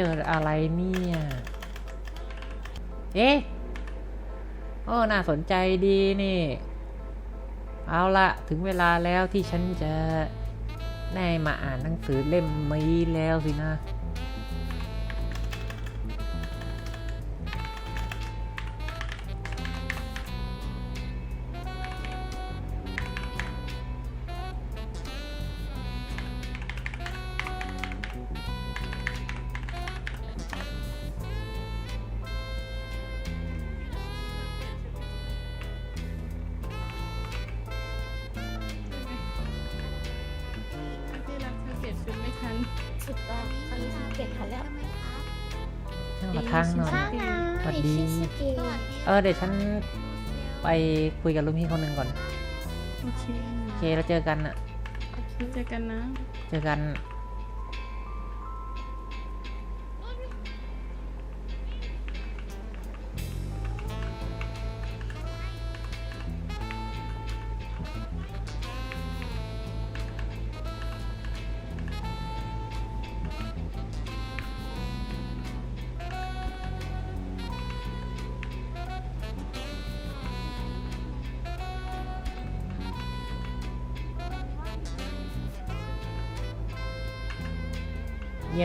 เจออะไรเนี่ย เอ๊ะโอ้น่าสนใจดีนี่ เอาละถึงเวลาแล้วที่ฉันจะได้มาอ่านหนังสือเล่มนี้แล้วสินะ นั่งมาทางหน่อยข้างนะสวัสดีชิสเกะเออเดี๋ยวฉันไปคุยกับลุงพี่คนหนึ่งก่อน โอเคโอเค แล้วเจอกันอะเจอกันนะ เจอกัน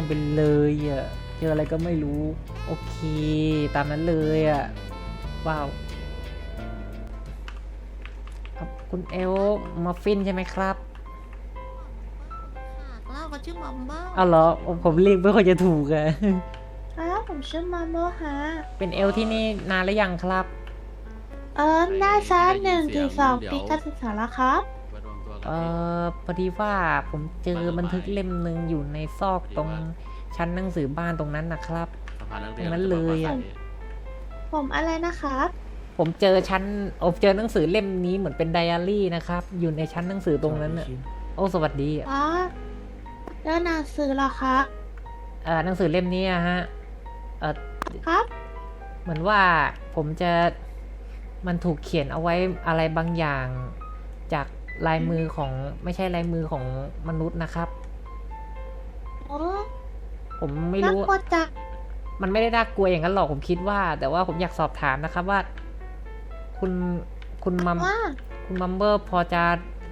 เงียบไปเลยอะเจออะไรก็ไม่รู้ โอเค ตามนั้นเลยอะว้าวครับคุณเอลมาฟินใช่ไหมครับค่ะแล้วก็ชื่อมัมเบิ้ลเอาเหรอผมเรียกไม่ค่อยจะถูกอะครับผมชื่อมัมเบิ้ลฮะเป็นเอลที่นี่นานหรือยังครับ เออได้สักหนึ่งถึงสองปีการศึกษาแล้วครับ เอ่อพอดีว่าผมเจอบันทึกเล่มหนึ่งอยู่ในซอกตรงชั้นหนังสือบ้านตรงนั้นนะครับ สภานักเรีตรงนั้นเลยอะ ผมอะไรนะครับ ผมเจอชั้นผมเจอหนังสือเล่มนี้เหมือนเป็นไดอารี่นะครับ อยู่ในชั้นหนังสือตรงนั้นน่ะโอ้สวัสดีอะอ๋อแล้วหนังสือเหรอครับเอ่อหนังสือเล่มนี้อะฮะเอ่อครับ เหมือนว่าผมจะมันถูกเขียนเอาไว้อะไรบางอย่างจาก ลายมือของไม่ใช่ลายมือของมนุษย์นะครับโอ้ผมไม่น่ารู้กลัวจังมันไม่ได้น่ากลัวอย่างนั้นหรอกผมคิดว่า แต่ว่าผมอยากสอบถามนะครับว่า คุณคุณมัมว่าคุณมัมเบอร์พอจะ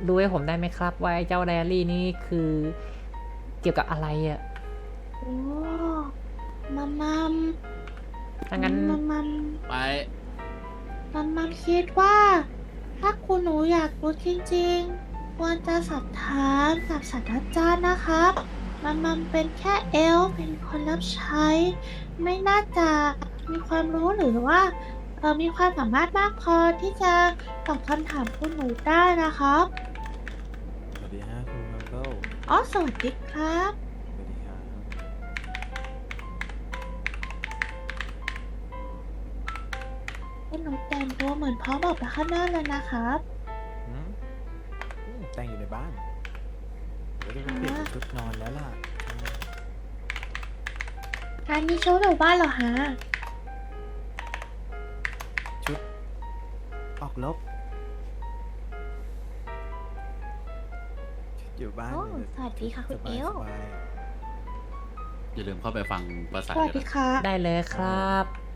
ดูให้ผมได้ไหมครับ ว่าไอ้เจ้าไดอารี่นี่คือเกี่ยวกับอะไรอะ่ะโอ้มัมมัมถ้างั้นมัมมัมไปมัมมัมคิดว่า ถ้าคุณหนูอยากรู้จริงๆ ควรจะสอบถามกับศาสตราจารย์นะครับ มัมมัมเป็นแค่เอลฟ์เป็นคนรับใช้ ไม่น่าจะมีความรู้หรือว่าเออมีความสามารถมากพอที่จะตอบคำถามคุณหนูได้นะครับ สวัสดีฮะคุณมังเกิลอ๋อสวัสดีครับสวัสดีครับ งตัวเหมือนพร้อมออกไปข้างนอกเลยนะครับหืมอืมแต่งอยู่ในบ้านเดี๋ยวจะไปเปลี่ยนชุดนอนแล้วล่ะอืมการนี้ชุดหรือบ้านเหรอฮะชุด ออกลบชุดอยู่บ้านโอ้เนี่ยสวัสดีค่ะคุณสเอบายลสบายอย่าลืมเข้าไปฟังภาษาสวัสกันดีนะค่ะ ได้เลยครับ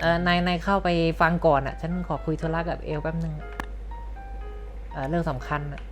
เออนายนายเข้าไปฟังก่อนอะ ฉันขอคุยธุระกับเอลแป๊บนึงเออเรื่องสำคัญอะ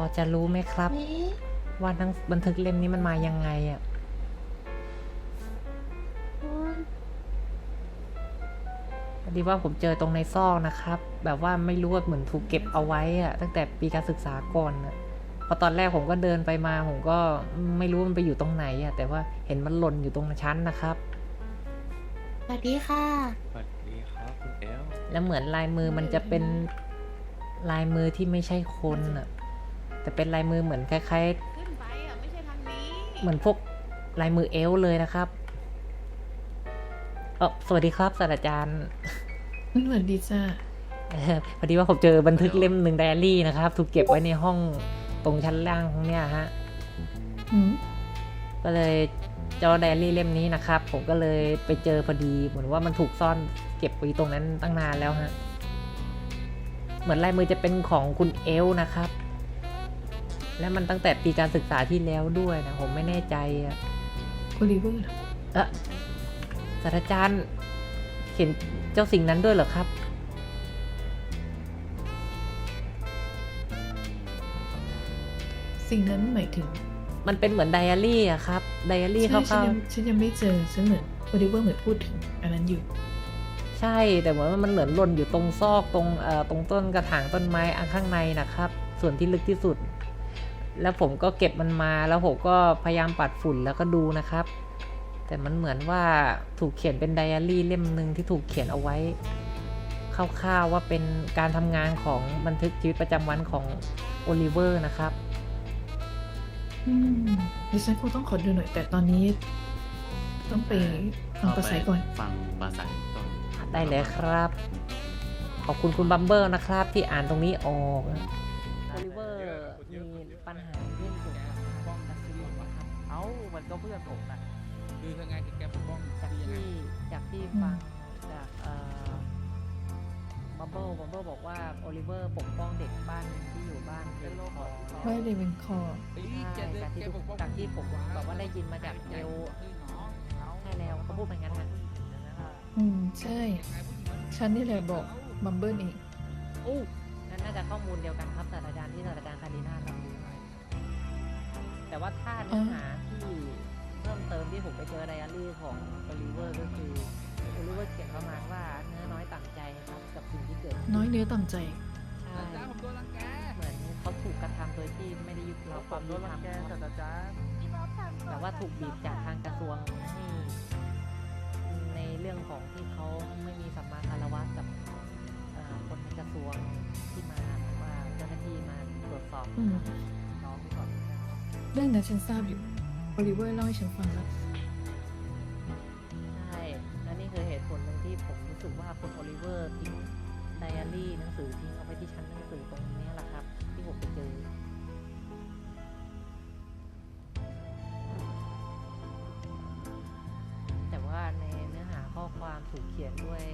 อจะรู้ไหมครับเอ๊ะว่าหนังบันทึกเล่มนี้มันมายังไงอะคุณพอดีว่าผมเจอตรงในซอกนะครับ แบบว่าไม่รู้ว่าเหมือนถูกเก็บเอาไว้อะตั้งแต่ปีการศึกษาก่อนอะพอตอนแรกผมก็เดินไปมาผมก็ไม่รู้ว่ามันไปอยู่ตรงไหนอะแต่ว่าเห็นมันหล่นอยู่ตรงชั้นนะครับสวัสดีค่ะ สวัสดีครับคุณเอลแล้วเหมือนลายมือมันจะเป็นลายมือที่ไม่ใช่คนอะ แต่เป็นลายมือเหมือนคล้ายขึ้นไปอะไม่ใช่ทางนี้ๆ เหมือนพวกลายมือเอลฟ์เลยนะครับเออสวัสดีครับศาสตราจารย์สวัสดีจ้าเออพอดีว่าผมเจอบันทึกเล่มหนึ่งไดอารี่นะครับ ถูกเก็บไว้ในห้องตรงชั้นล่างของเนี่ยฮะก็เลยเจอไดอารี่เล่มนี้นะครับ ผมก็เลยไปเจอพอดี เหมือนว่ามันถูกซ่อนเก็บไว้ตรงนั้นตั้งนานแล้วฮะ เหมือนลายมือจะเป็นของคุณเอลนะครับ และมันตั้งแต่ปีการศึกษาที่แล้วด้วยนะ ผมไม่แน่ใจอะโอลิเวอร์เออศาสตราจารย์เห็นเจ้าสิ่งนั้นด้วยเหรอครับ สิ่งนั้นหมายถึง มันเป็นเหมือนไดอารี่อะครับ ไดอารี่ใช่คฉันร่าวยังฉันยังไม่เจอฉันเหมือนโอลิเวอร์เหมือนพูดถึงอันนั้นอยู่ๆใช่แต่เหมือนว่ามันเหมือนหล่นอยู่ตรงซอกตรงเอ่อตรงต้นกระถางต้นไม้อันข้างในนะครับ ส่วนที่ลึกที่สุด แล้วผมก็เก็บมันมาแล้วผมก็พยายามปัดฝุ่นแล้วก็ดูนะครับ แต่มันเหมือนว่าถูกเขียนเป็นไดอารี่เล่มหนึ่งที่ถูกเขียนเอาไว้คร่าวๆว่าเป็นการทำงานของบันทึกชีวิตประจำวันของโอลิเวอร์นะครับอืมดิฉันคงต้องขอดูหน่อย แต่ตอนนี้ ต้องไปฟังภาษาก่อนฟังภาษาก่อนได้เลยครับ ขอบคุณคุณบัมเบอร์นะครับ ที่อ่านตรงนี้ออกโอลิเวอร์มี ปัญหาเรื่องเกี่ยวกับป้องกันซีรีส์นะครับเอ้ามันก็เพื่อนผมนะคือทางไงคือแกปกป้องจากที่ยังไงที่จากที่ฟังจากเอ่อบัมเบิลบัมเบิลบอกว่าโอลิเวอร์ปกป้องเด็กบ้านหนึ่งที่อยู่บ้านเป็นโรคของว่าเลเวนคอร์เฮ้ยใช่แกเดินจากที่แกปกป้องจากที่ผมแบบว่าได้ยินมาจากเอลเฮ้ยน้องเอาใช่แล้วเขาพูดแบบนั้นฮะอืมใช่ยังไงผู้หญิงมันฉันนี่แหละบอกบัมเบิลเองอู้นั่นน่าจะข้อมูลเดียวกันครับศาสตราจารย์ที่ศาสตราจารย์คาริน่าเราดู แต่ว่าถ้าเนื้อหาที่เพิ่มเติมที่ผมไปเจอไดอารี่ของโอลิเวอร์ก็คือโอลิเวอร์เขียนประมาณว่าเนื้อน้อยต่างใจครับกับสิ่งที่เกิดขึ้น้อยเนื้อต่ำใจใช่จ้าผมโดนรังแกเหมือนเขาถูกกระทำโดยที่ไม่ได้ยึดรับความยุติธรรมครับศาสตราจารย์แต่ว่าถูกบีบจากทางกระทรวงให้ในเรื่องของที่เขาไม่มีสัมมาคารวะกับเอ่อคนในกระทรวงที่มาว่าเจ้าหน้าที่มาตรวจสอบอืมน้องก่อน เรื่องนั้นฉันทราบอยู่โอลิเวอร์เล่าให้ฉันฟังแล้ว ใช่ และนี่คือเหตุผลหนึ่งที่ผมรู้สึกว่าคุณโอลิเวอร์ทิ้งไดอารี่หนังสือทิ้งเอาไว้ที่ชั้นหนังสือตรงนี้แหละครับ ที่ผมไปเจอ แต่ว่าในเนื้อหาข้อความถูกเขียนด้วย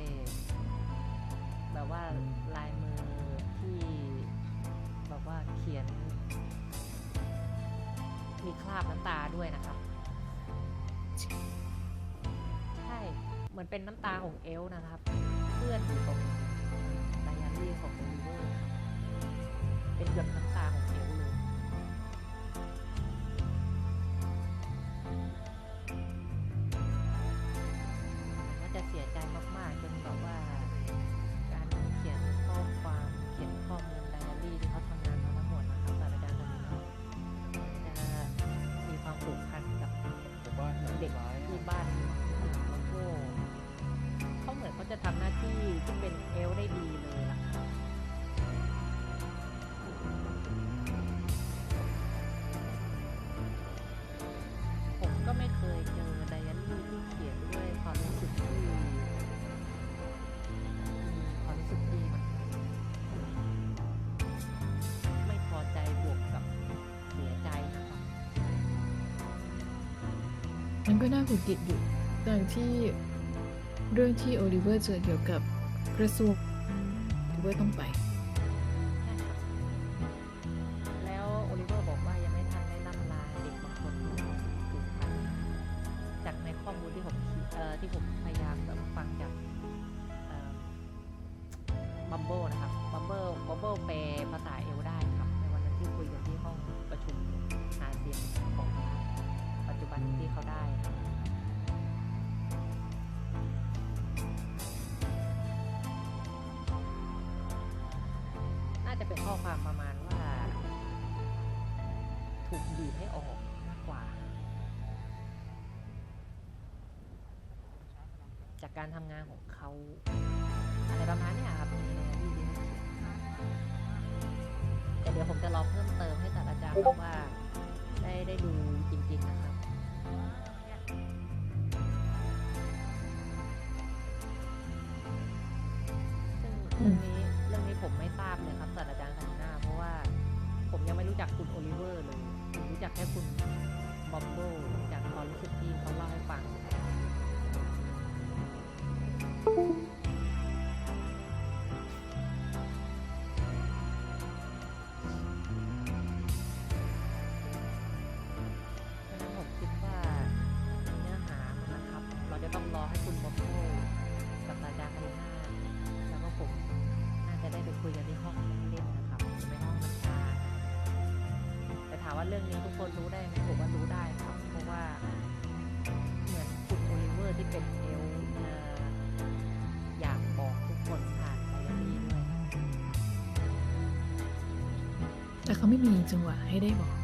แบบว่าลายมือที่แบบว่าเขียน มีคราบน้ำตาด้วยนะครับใช่เหมือนเป็นน้ำตาของเอลฟ์นะครับเพื่อนอยู่ตรงไดอารี่ของโอลิเวอร์เป็นหยดน้ำตาของ มันก็น่าขุดกิดอยู่แต่ที่เรื่องที่โอลิเวอร์เจอเกี่ยวกับกระทรวงโอลิเวอร์ต้องไป ทำงานของเขาอะไรประมาณนี้ครับในในที่ที่เขาเขียนแต่เดี๋ยวผมจะรอเพิ่มเติมให้ศาสตราจารย์ว่าได้ได้ดูจริง ๆ นะครับซึ่งเรื่องนี้เรื่องนี้ผมไม่ทราบเลยครับศาสตราจารย์คาน่าเพราะว่าผมยังไม่รู้จักคุณโอลิเวอร์เลยผมรู้จักแค่คุณบอมโบจากความรู้สึกที่เขาเล่าให้ฟัง คุยกันที่ห้องเล่นนะครับในห้องน้ำชาแต่ถามว่าเรื่องนี้ทุกคนรู้ได้ไหมผมว่ารู้ได้ครับ เพราะว่าเหมือนคุณโอลิเวอร์ที่เป็นเอลอ่ออยากบอกทุกคนผ่านไดอารี่ด้วย แต่เขาไม่มีจังหวะให้ได้บอก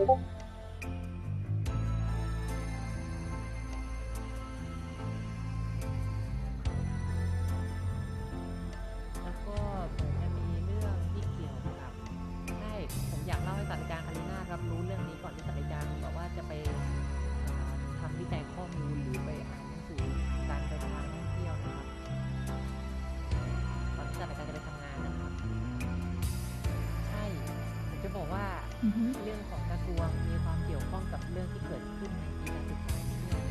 แล้วก็เหมือนจะมีเรื่องที่เกี่ยวกับใช่ผมอยากเล่าให้ศาสตราจารย์คาริน่ารับรู้เรื่องนี้ก่อนที่ศาสตราจารย์บอกว่าจะไปอ่าทำวิจัยข้อมูลหรือไปอ่านหนังสือการเดินทางท่องเที่ยวนะครับก่อนที่ศาสตราจารย์จะไปทำงานนะครับ ใช่ ผมจะบอกว่า เรื่องของกระทรวงมีความเกี่ยวข้องกับเรื่องที่เกิดขึ้นในปีการศึกษานี้ด้วย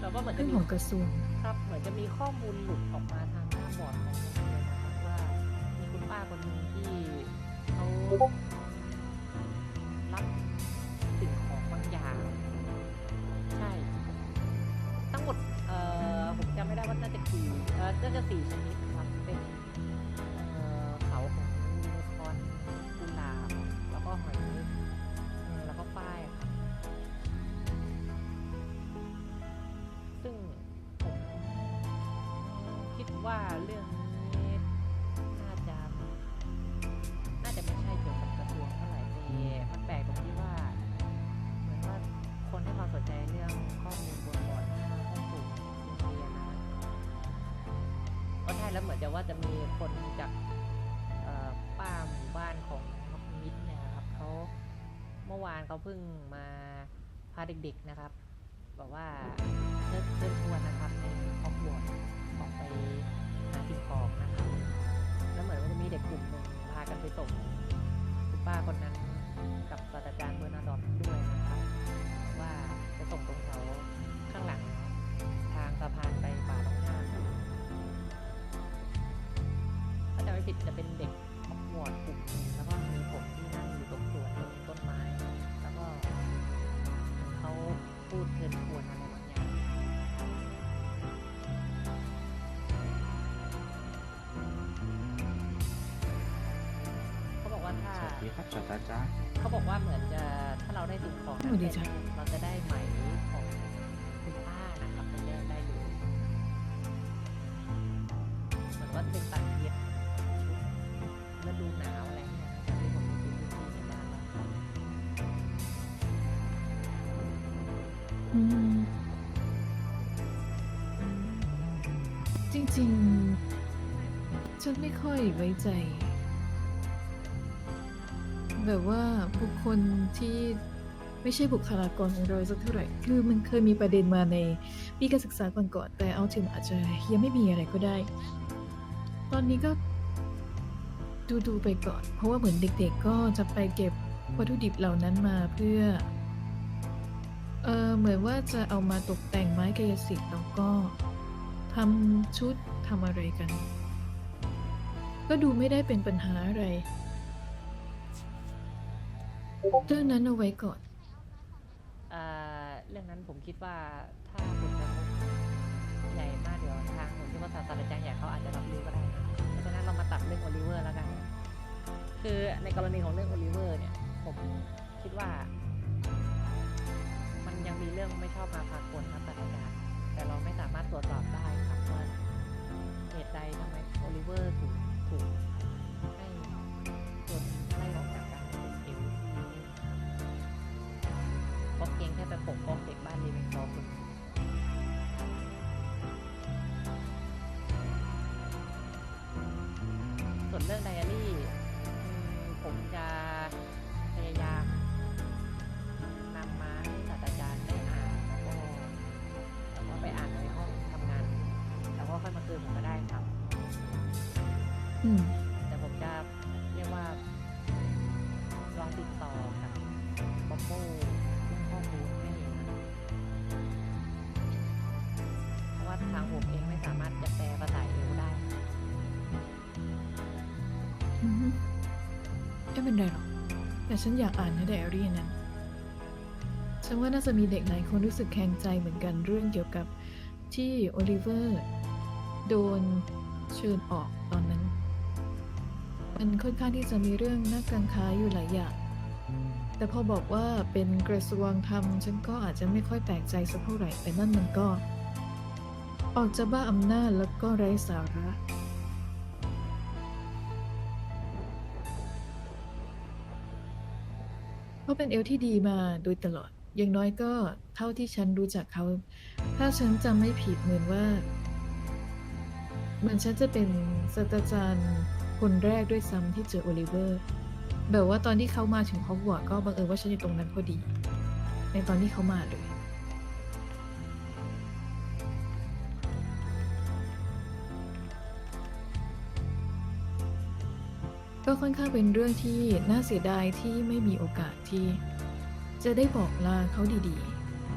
แล้วก็เหมือนเรื่จะองมีของกระทรวง ครับเหมือนจะมีข้อมูลหลุดออกมาทางหน้าบอร์ดของโรงเรียนนะครับว่ามีคุณป้าคนหนึ่งที่เขารับสิ่งของบางอย่าง ใช่ ทั้งหมดเอ่อผมจำไม่ได้ว่าน่าจะกี่เอ่อน่าจะสี่ชนิด เรื่องนี้น่าจะน่าจะไม่ใช่เกี่ยวกับกระทรวงเท่าไหร่แต่มันแปลกตรงที่ว่า เหมือนว่าคนให้ความสนใจเรื่องข้อมูลบนบอร์ดหน้าห้องสูงโรงเรียนนะก็ใช่แล้วเหมือนจะว่าจะมีคนจากป้าหมู่บ้านของมิตรเนี่ยนะครับเขาเมื่อวานเขาเพิ่งมาพาเด็กๆนะครับบอกว่าเชิญเชิญชวนนะครับในฮอกวอตส์ออกไป หาสิ่งของนะครับแล้วเหมือนว่าจะมีเด็กกลุ่มหนึ่งพากันไปส่งคุณป้าคนนั้นกับศาสตราจารย์เบอร์นาดอนด้วยนะครับว่าจะส่งตรงแถวข้างหลังทางสะพานไปป่าต้องห้ามถ้าจะไม่ผิดจะเป็น ถ้าสวัสดีครับศาสตราจารย์เขาบอกว่าเหมือนจะถ้าเราได้สิ่งของสวัสดีจ้ะเราจะได้ไหมของคุณป้านะครับไปแลกได้เลยเหมือนว่าเป็นตัดเย็บชุดฤดูหนาวอะไรเนี่ยนะครับที่ผมดูที่ในบ้านแล้วอืมจริงๆ ฉันไม่ค่อยไว้ใจ แบบว่าบุคคลที่ไม่ใช่บุคลากรของเราสักเท่าไหร่ คือมันเคยมีประเด็นมาในปีการศึกษาก่อนๆ แต่เอาถึงอาจจะยังไม่มีอะไรก็ได้ ตอนนี้ก็ดูดูๆไปก่อน เพราะว่าเหมือนเด็กๆ ก็จะไปเก็บวัตถุดิบเหล่านั้นมาเพื่อ เออเหมือนว่าจะเอามาตกแต่งไม้กายสิทธิ์แล้วก็ทำชุดทำอะไรกัน ก็ดูไม่ได้เป็นปัญหาอะไร เรื่องนั้นเอาไว้ก่อน เอ่อเรื่องนั้นผมคิดว่าถ้าผลกระทบใหญ่มากเดี๋ยวทางผมคิดว่าศาสตราจารย์ใหญ่เขาอาจจะรับรู้ก็ได้นะเพราะฉะนั้นเรามาตัดเรื่องโอลิเวอร์แล้วกัน คือในกรณีของเรื่องโอลิเวอร์เนี่ย ผมคิดว่า มันยังมีเรื่องไม่ชอบมาพากลครับศาสตราจารย์แต่เราไม่สามารถตรวจสอบได้ครับว่าเหตุใดทำไมโอลิเวอร์ถูก ไม่เป็นไรหรอก แต่ฉันอยากอ่านในไดอารี่นั้น ฉันว่าน่าจะมีเด็กหลายคนรู้สึกแข็งใจเหมือนกันเรื่องเกี่ยวกับที่โอลิเวอร์โดนเชิญออกตอนนั้น มันค่อนข้างที่จะมีเรื่องน่ากังขาอยู่หลายอย่าง แต่พอบอกว่าเป็นกระทรวงทำฉันก็อาจจะไม่ค่อยแปลกใจสักเท่าไหร่แต่นั่นมันก็ ออกจะบ้าอำนาจแล้วก็ไร้สาระ เขาเป็นเอลที่ดีมาโดยตลอด อย่างน้อยก็เท่าที่ฉันรู้จักเขา ถ้าฉันจำไม่ผิดเหมือนว่า เหมือนฉันจะเป็นศาสตราจารย์คนแรกด้วยซ้ำที่เจอโอลิเวอร์ แบบว่าตอนที่เขามาถึงฮอกวอตส์ก็บังเอิญว่าฉันอยู่ตรงนั้นพอดี ในตอนที่เขามาเลย ก็ค่อนข้างเป็นเรื่องที่น่าเสียดายที่ไม่มีโอกาสที่ จะได้บอกลาเขาดี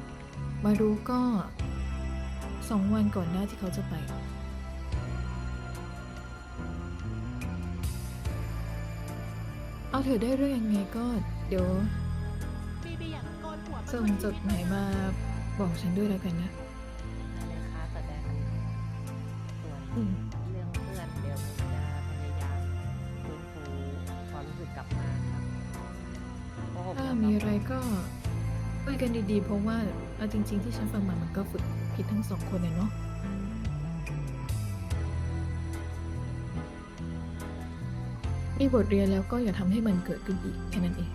ๆ มารู้ก็สองวันก่อนหน้าที่เขาจะไป เอาเถอะได้เรื่องยังไงก็เดี๋ยวบีบีอยากโกนหัวมันส่งจดหมายมาบอกฉันด้วยแล้วกันนะนั่นเลยครับแสดงส่วนอืม ดีๆเพราะว่าเอาจริง ๆ ที่ฉันฟังมามันก็ฝึกผิดทั้งสองคนเลยเนาะมีบทเรียนแล้วก็อย่าทำให้มันเกิดขึ้นอีกแค่นั้นเอง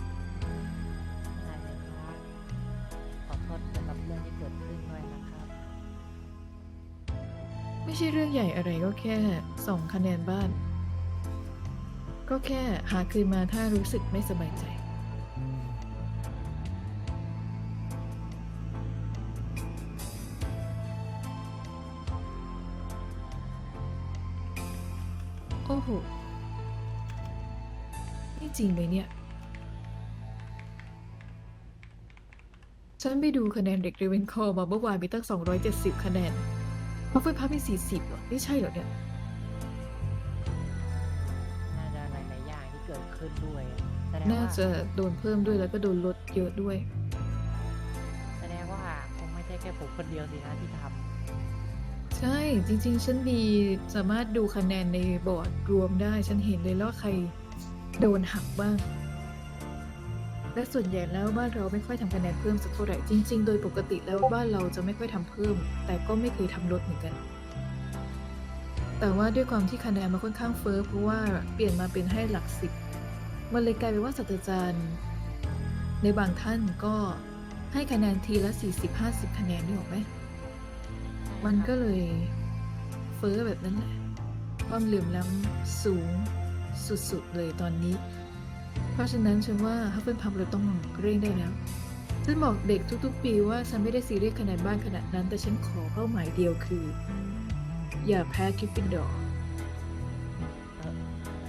ได้เลยครับขอโทษสำหรับเรื่องที่เกิดขึ้นด้วยนะครับ ไม่ใช่เรื่องใหญ่อะไรก็แค่สองคะแนนบ้าน ก็แค่หาคืนมาถ้ารู้สึกไม่สบายใจ จริงเลยเนี่ย ฉันไปดูคะแนนเด็กเรเวนคอร์มาเมื่อวานมีตั้ง 270 คะแนนพัฟเฟิลพับมีสี่สิบเหรอไม่ใช่เหรอเนี่ย น่าจะหลายๆอย่างที่เกิดขึ้นด้วยแสดงน่าว่าจะโดนเพิ่มด้วยแล้วก็โดนลดเยอะด้วย แสดงว่าคงไม่ใช่แค่ผมคนเดียวสินะที่ทำ ใช่จริงๆ ฉันมีสามารถดูคะแนนในบอร์ดรวมได้ ฉันเห็นเลยแล้วว่าใคร โดนหักบ้าง และส่วนใหญ่แล้วบ้านเราไม่ค่อยทำคะแนนเพิ่มสักเท่าไหร่จริง ๆ โดยปกติแล้วบ้านเราจะไม่ค่อยทำเพิ่ม แต่ก็ไม่เคยทำลดเหมือนกัน แต่ว่าด้วยความที่คะแนนมันค่อนข้างเฟ้อเพราะว่าเปลี่ยนมาเป็นให้หลักสิบมันเลยกลายเป็นว่าศาสตราจารย์ ในบางท่านก็ให้คะแนนทีละ 40-50 คะแนนนี่หรอกไหมมันก็เลยเฟ้อแบบนั้นแหละ ความเหลื่อมล้ำสูง สุดๆ เลยตอนนี้ เพราะฉะนั้นฉันว่าฮัฟเฟิลพับเราต้องเร่งได้แล้ว ฉันบอกเด็กทุกๆ ปีว่าฉันไม่ได้ซีเรียสขนาดบ้านขนาดนั้น แต่ฉันขอเป้าหมายเดียวคือ อย่าแพ้กริฟฟินดอร์เออ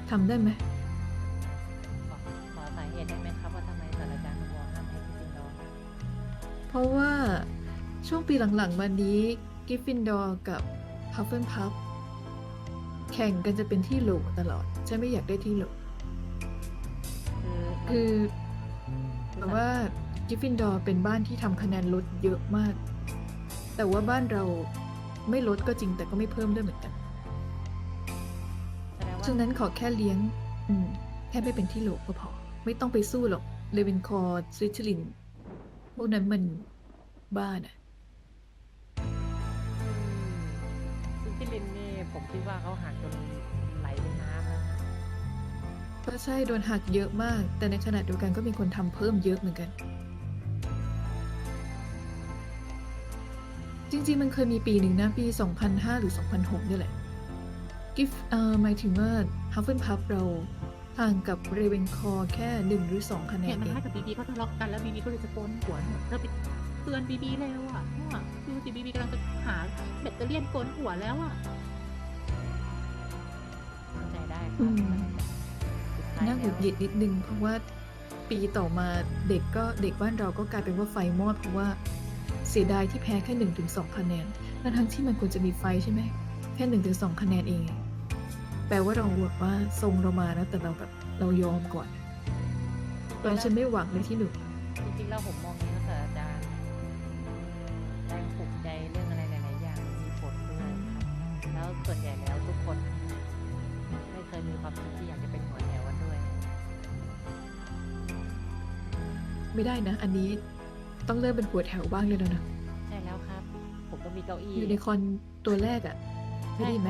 ทำได้ไหมขอขอสาเหตุได้ไหมครับว่าทำไมศาสตราจารย์ถึงบอกห้ามให้กริฟฟินดอร์เพราะว่าช่วงปีหลังๆมานี้กริฟฟินดอร์กับฮัฟเฟิลพับ แข่งกันจะเป็นที่โหลตลอด ฉันไม่อยากได้ที่โหลคือคือแต่ว่ากิฟฟินดอร์เป็นบ้านที่ทำคะแนนลดเยอะมาก แต่ว่าบ้านเราไม่ลดก็จริงแต่ก็ไม่เพิ่มด้วยเหมือนกันแสดงว่าฉะนั้นขอแค่เลี้ยง อืมแค่ไม่เป็นที่โหลก็พอ ไม่ต้องไปสู้หรอกเลเวนคอร์สวิตเซอริน พวกนั้นมันบ้าน่ะ คิดว่าเขาหักจนไหลเป็นน้ำแล้วนะก็ใช่โดนหักเยอะมาก แต่ในขณะเดียวกันก็มีคนทำเพิ่มเยอะเหมือนกัน จริงๆ มันเคยมีปีหนึ่งนะ ปี 2005 หรือ 2006นี่แหละ กิฟเอ่อหมายถึงว่าฮัฟเฟิลพับเราห่างกับเรเวนคอร์แค่หนึ่งหรือสองคะแนเนี่ยนมันเองให้กับบีบีเขาทะเลาะกันแล้วบีบีก็เลยจะโกนหัวหนูเธอไปเตือนบีบีแล้วอะว่าดูสิบีบีกำลังจะหาแบตเตอรี่ยนโกนหัวแล้วอะเข้าใจได้ค อืรับมสุดท้ายน่าหงุดหงิดนิดนึงเพราะว่าปีต่อมาเด็กก็เด็กบ้านเราก็กลายเป็นว่าไฟมอดเพราะว่าเสียดายที่แพ้แค่หนึ่งถึงสองคะแนนทั้งทั้งๆที่มันควรจะมีไฟใช่ไหมแค่หนึ่งถึงสองคะแนนเอง แปลว่าเราแบบว่าทรงเรามานะแต่เราแบบเรายอมก่อนตอนนนฉันไม่หวังเลยที่หนึ่งจริงๆแล้วผมมอง ไม่ได้นะ อันนี้ต้องเริ่มเป็นหัวแถวบ้างเลยแล้วนะใช่แล้วครับ ผมก็มีเก้าอี้อยู่ในคอนตัวแรกอะ่ะไม่ได้ไหม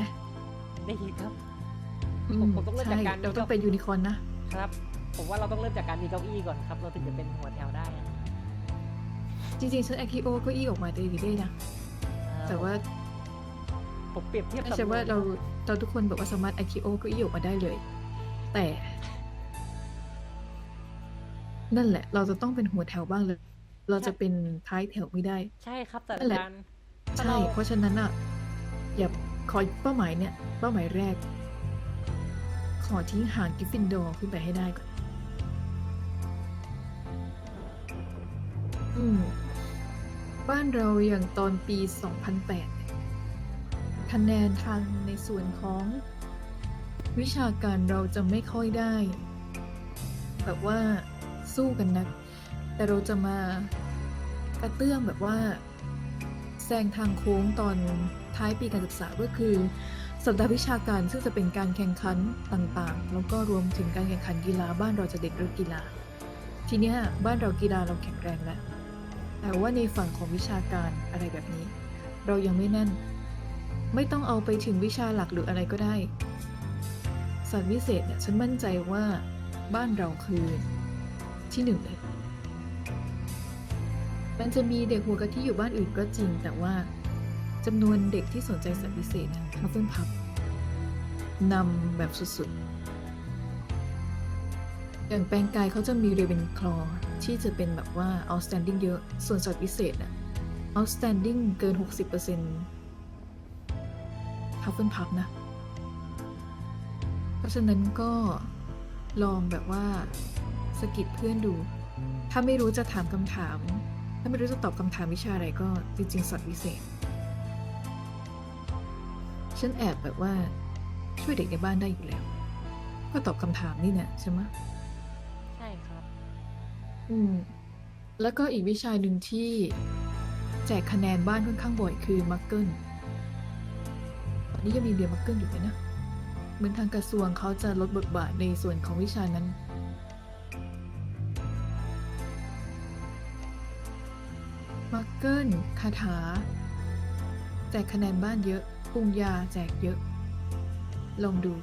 ได้ยินครับอืผมผมต้องเริ่มจากใช่การเราต้องเป็นยูนิคอร์นนะครับ ผมว่าเราต้องเริ่มจากการมีเก้าอี้ก่อนครับ เราถึงจะเป็นหัวแถวได้ จริงๆฉันแอคิโอก็อี้ออกมาได้ดีได้นะเอ่อแต่ว่าผมเปรียบเทียบไม่กับใช่ว่าเราเราทุกคนแบบว่าสามารถแอคิโอก็อี้ออกมาได้เลย แต่ นั่นแหละ เราจะต้องเป็นหัวแถวบ้างเลย เราจะเป็นท้ายแถวไม่ได้ ใช่ครับศาสตนั่รานแหละจารย์ถ้าใช่เราเพราะฉะนั้นอะ อย่าขอเป้าหมายเนี่ย เป้าหมายแรก ขอทิ้งห่างกริฟฟินดอร์ขึ้นไปให้ได้ก่อน อืม บ้านเราอย่างตอนปี 2008 คะแนนทางในส่วนของ วิชาการเราจะไม่ค่อยได้ แบบว่า สู้กันนัก แต่เราจะมากระเตื้องแบบว่าแซงทางโค้งตอนท้ายปีการศึกษาก็คือ สัปดาห์วิชาการซึ่งจะเป็นการแข่งขันต่างๆ แล้วก็รวมถึงการแข่งขันกีฬาบ้านเราจะเด็ดเรื่องกีฬา ทีเนี้ยบ้านเรากีฬาเราแข็งแรงแล้วแต่ว่าในฝั่งของวิชาการอะไรแบบนี้ เรายังไม่แน่น ไม่ต้องเอาไปถึงวิชาหลักหรืออะไรก็ได้สัตว์วิเศษเนี่ยฉันมั่นใจว่าบ้านเราคือ ที่หนึ่งเลย มันจะมีเด็กหัวกะทิอยู่บ้านอื่นก็จริง แต่ว่าจำนวนเด็กที่สนใจสัตว์พิเศษฮัฟเฟิลพับนำแบบสุดๆ อย่างแปลงกายเขาจะมีเรเวนคลอที่จะเป็นแบบว่า outstanding เยอะ ส่วนสัตว์พิเศษน่ะ outstanding เกิน 60%ฮัฟเฟิลพับนะ เพราะฉะนั้นก็ลองแบบว่า สะกิดเพื่อนดู ถ้าไม่รู้จะถามคำถาม ถ้าไม่รู้จะตอบคำถามวิชาอะไรก็จริงๆสัตว์วิเศษ ฉันแอบแบบว่าช่วยเด็กในบ้านได้อยู่แล้ว ก็ตอบคำถามนี่เนี่ยใช่ไหมะใช่ครับ อืม แล้วก็อีกวิชาหนึ่งที่แจกคะแนนบ้านค่อนข้างบ่อยคือมักเกิลตอนนี้ยังมีเรียนมักเกิลอยู่ไหมนะ เหมือนทางกระทรวงเขาจะลดบทบาทในส่วนของวิชานั้น เกิลคาถา แจกคะแนนบ้านเยอะปรุงยาแจกเยอะ ลองดู